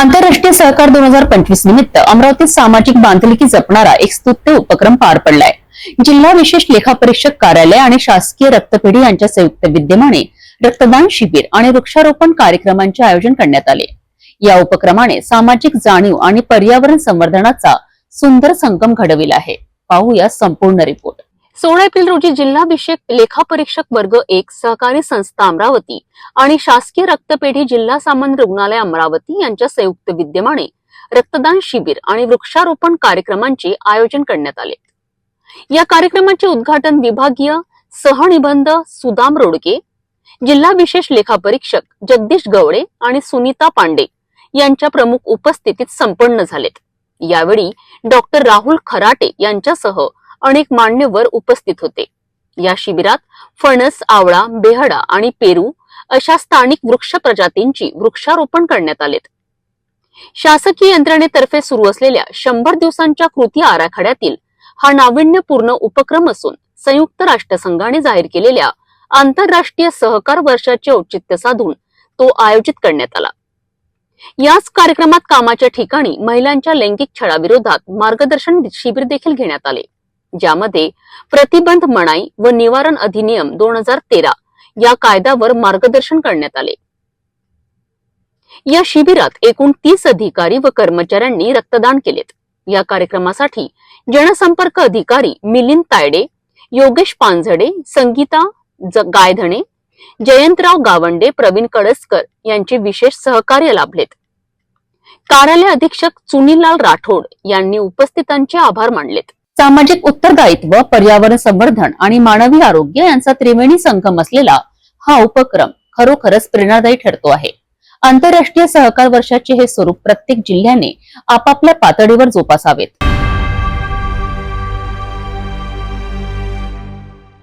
आंतरराष्ट्रीय सहकार दोन हजार पंचवीस निमित्त अमरावतीत सामाजिक बांधिलकी जपणारा एक स्तुत्य उपक्रम पार पडलाय. जिल्हा विशेष लेखापरीक्षक कार्यालय आणि शासकीय रक्तपेढी यांच्या संयुक्त विद्यमाने रक्तदान शिबिर आणि वृक्षारोपण कार्यक्रमांचे आयोजन करण्यात आले. या उपक्रमाने सामाजिक जाणीव आणि पर्यावरण संवर्धनाचा सुंदर संगम घडविला आहे. पाहूया संपूर्ण रिपोर्ट. सोळा एप्रिल रोजी जिल्हाभिषेक लेखापरीक्षक वर्ग एक सहकारी संस्था अमरावती आणि शासकीय रक्तपेढी जिल्हा सामान्य रुग्णालय अमरावती यांच्या संयुक्त विद्यमाने रक्तदान शिबिर आणि वृक्षारोपण कार्यक्रमांचे आयोजन करण्यात आले. या कार्यक्रमाचे उद्घाटन विभागीय सहनिबंध सुदाम रोडके जिल्हा विशेष लेखापरीक्षक जगदीश गवडे आणि सुनीता पांडे यांच्या प्रमुख उपस्थितीत संपन्न झालेत. यावेळी डॉक्टर राहुल खराटे यांच्यासह अनेक मान्यवर उपस्थित होते. या शिबिरात फणस आवळा बेहडा आणि पेरू अशा स्थानिक वृक्ष प्रजातींची वृक्षारोपण करण्यात आलेत. शासकीय यंत्रणेतर्फे सुरू असलेल्या शंभर दिवसांच्या कृती आराखड्यातील हा नाविन्यपूर्ण उपक्रम असून संयुक्त राष्ट्रसंघाने जाहीर केलेल्या आंतरराष्ट्रीय सहकार वर्षाचे औचित्य साधून तो आयोजित करण्यात आला. याच कार्यक्रमात कामाच्या ठिकाणी महिलांच्या लैंगिक छळाविरोधात मार्गदर्शन शिबिर देखील घेण्यात आले. ज्यामध्ये प्रतिबंध मनाई व निवारण अधिनियम दोन हजार तेरा या कायद्यावर मार्गदर्शन करण्यात आले. या शिबिरात एकूण तीस अधिकारी व कर्मचाऱ्यांनी रक्तदान केलेत. या कार्यक्रमासाठी जनसंपर्क अधिकारी मिलिंद तायडे योगेश पानझडे संगीता गायधणे जयंतराव गावंडे प्रवीण कळसकर यांचे विशेष सहकार्य लाभलेत. कार्यालय अधीक्षक चुनीलाल राठोड यांनी उपस्थितांचे आभार मानलेत. सामाजिक उत्तरदायित्व पर्यावरण संवर्धन आणि मानवी आरोग्य यांचा त्रिवेणी संगम असलेला हा उपक्रम खरोखरच प्रेरणादायी ठरतो आहे. आंतरराष्ट्रीय सहकार वर्षाचे हे स्वरूप प्रत्येक जिल्ह्याने आपापल्या पातळीवर जोपासावेत.